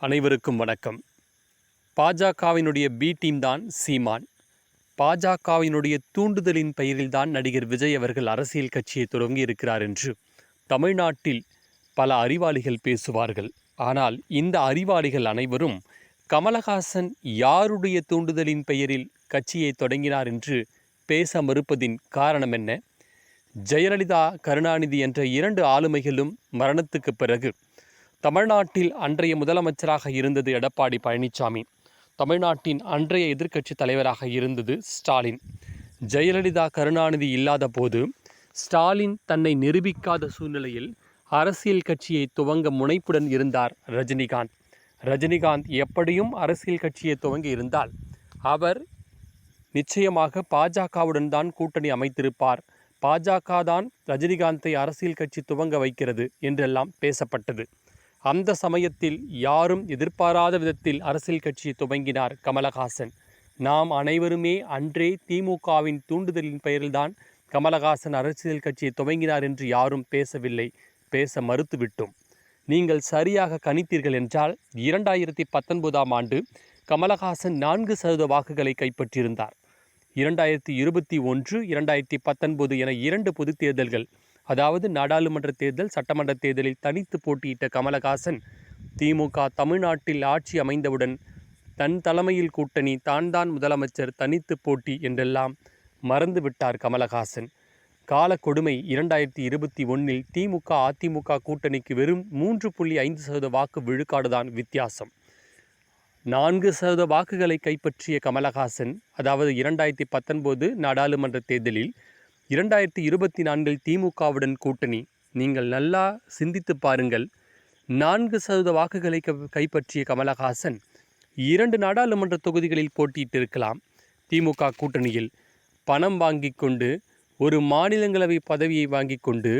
அனைவருக்கும் வணக்கம். பாஜகவினுடைய பி டீம் தான் சீமான். பாஜகவினுடைய தூண்டுதலின் பெயரில்தான் நடிகர் விஜய் அவர்கள் அரசியல் கட்சியை தொடங்கி இருக்கிறார் என்று தமிழ்நாட்டில் பல அறிவாளிகள் பேசுவார்கள். ஆனால் இந்த அறிவாளிகள் அனைவரும் கமலஹாசன் யாருடைய தூண்டுதலின் பெயரில் கட்சியை தொடங்கினார் என்று பேச மறுப்பதின் காரணம் என்ன? ஜெயலலிதா கருணாநிதி என்ற இரண்டு ஆளுமைகளும் மரணத்துக்கு பிறகு தமிழ்நாட்டில் அன்றைய முதலமைச்சராக இருந்தது எடப்பாடி பழனிசாமி தமிழ்நாட்டின் அன்றைய எதிர்க்கட்சி தலைவராக இருந்தது ஸ்டாலின். ஜெயலலிதா கருணாநிதி இல்லாத போது ஸ்டாலின் தன்னை நிரூபிக்காத சூழ்நிலையில் அரசியல் கட்சியை துவங்க முனைப்புடன் இருந்தார் ரஜினிகாந்த். ரஜினிகாந்த் எப்படியும் அரசியல் கட்சியை துவங்கி இருந்தால் அவர் நிச்சயமாக பாஜகவுடன் தான் கூட்டணி அமைத்திருப்பார். பாஜக தான் ரஜினிகாந்தை அரசியல் கட்சி துவங்க வைக்கிறது என்றெல்லாம் பேசப்பட்டது. அந்த சமயத்தில் யாரும் எதிர்பாராத விதத்தில் அரசியல் கட்சியை துவங்கினார் கமலஹாசன். நாம் அனைவருமே அன்றே திமுகவின் தூண்டுதலின் பெயரில்தான் கமலஹாசன் அரசியல் கட்சியை துவங்கினார் என்று யாரும் பேசவில்லை. பேச மறுத்துவிட்டோம். நீங்கள் சரியாக கணித்தீர்கள் என்றால் இரண்டாயிரத்தி பத்தொன்பதாம் ஆண்டு கமலஹாசன் நான்கு சதவீத வாக்குகளை கைப்பற்றியிருந்தார். இரண்டாயிரத்தி இருபத்தி ஒன்று இரண்டாயிரத்தி பத்தொன்பது என இரண்டு பொதுத் தேர்தல்கள் அதாவது நாடாளுமன்ற தேர்தல் சட்டமன்ற தேர்தலில் தனித்து போட்டியிட்ட கமலஹாசன் திமுக தமிழ்நாட்டில் ஆட்சி அமைந்தவுடன் தன் தலைமையில் கூட்டணி தான் தான் முதலமைச்சர் தனித்து போட்டி என்றெல்லாம் மறந்துவிட்டார் கமலஹாசன். கால கொடுமை இரண்டாயிரத்தி இருபத்தி ஒன்றில் திமுக அதிமுக கூட்டணிக்கு வெறும் மூன்று புள்ளி ஐந்து சதவீத வாக்கு விழுக்காடுதான் வித்தியாசம். நான்கு சதவீத வாக்குகளை கைப்பற்றிய கமலஹாசன் அதாவது இரண்டாயிரத்தி பத்தொன்பது நாடாளுமன்ற தேர்தலில் இரண்டாயிரத்தி இருபத்தி நான்கில் திமுகவுடன் கூட்டணி. நீங்கள் நல்லா சிந்தித்து பாருங்கள். நான்கு சதவீத வாக்குகளை கைப்பற்றிய கமலஹாசன் இரண்டு நாடாளுமன்ற தொகுதிகளில் போட்டியிட்டிருக்கலாம் திமுக கூட்டணியில். பணம் வாங்கி கொண்டு ஒரு மாநிலங்களவை பதவியை வாங்கி கொண்டு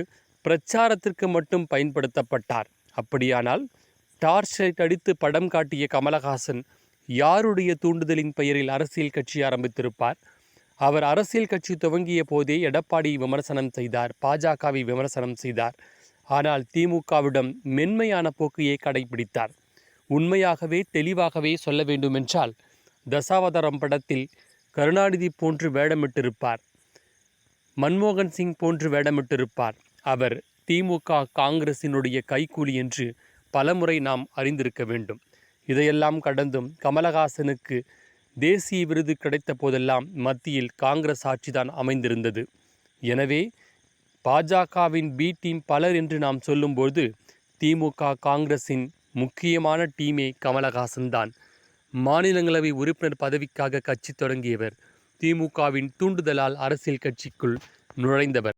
பிரச்சாரத்திற்கு மட்டும் பயன்படுத்தப்பட்டார். அப்படியானால் டார்ச் லைட் அடித்து படம் காட்டிய கமலஹாசன் யாருடைய தூண்டுதலின் பெயரில் அரசியல் கட்சி ஆரம்பித்திருப்பார்? அவர் அரசியல் கட்சி துவங்கிய போதே எடப்பாடி விமர்சனம் செய்தார் பாஜகவை விமர்சனம் செய்தார். ஆனால் திமுகவிடம் மென்மையான போக்கையே கடைபிடித்தார். உண்மையாகவே தெளிவாகவே சொல்ல வேண்டுமென்றால் தசாவதாரம் படத்தில் கருணாநிதி போன்று வேடமிட்டிருப்பார். மன்மோகன் சிங் போன்று வேடமிட்டிருப்பார். அவர் திமுக காங்கிரசினுடைய கைக்கூலி என்று பலமுறை நாம் அறிந்திருக்க வேண்டும். இதையெல்லாம் கடந்தும் கமலஹாசனுக்கு தேசிய விருது கிடைத்த போதெல்லாம் மத்தியில் காங்கிரஸ் ஆட்சிதான் அமைந்திருந்தது. எனவே பாஜகவின் பி டீம் பலர் என்று நாம் சொல்லும்போது திமுக காங்கிரஸின் முக்கியமான டீமே கமலஹாசன் தான். மாநிலங்களவை உறுப்பினர் பதவிக்காக கட்சி தொடங்கியவர் திமுகவின் தூண்டுதலால் அரசியல் கட்சிக்குள் நுழைந்தவர்.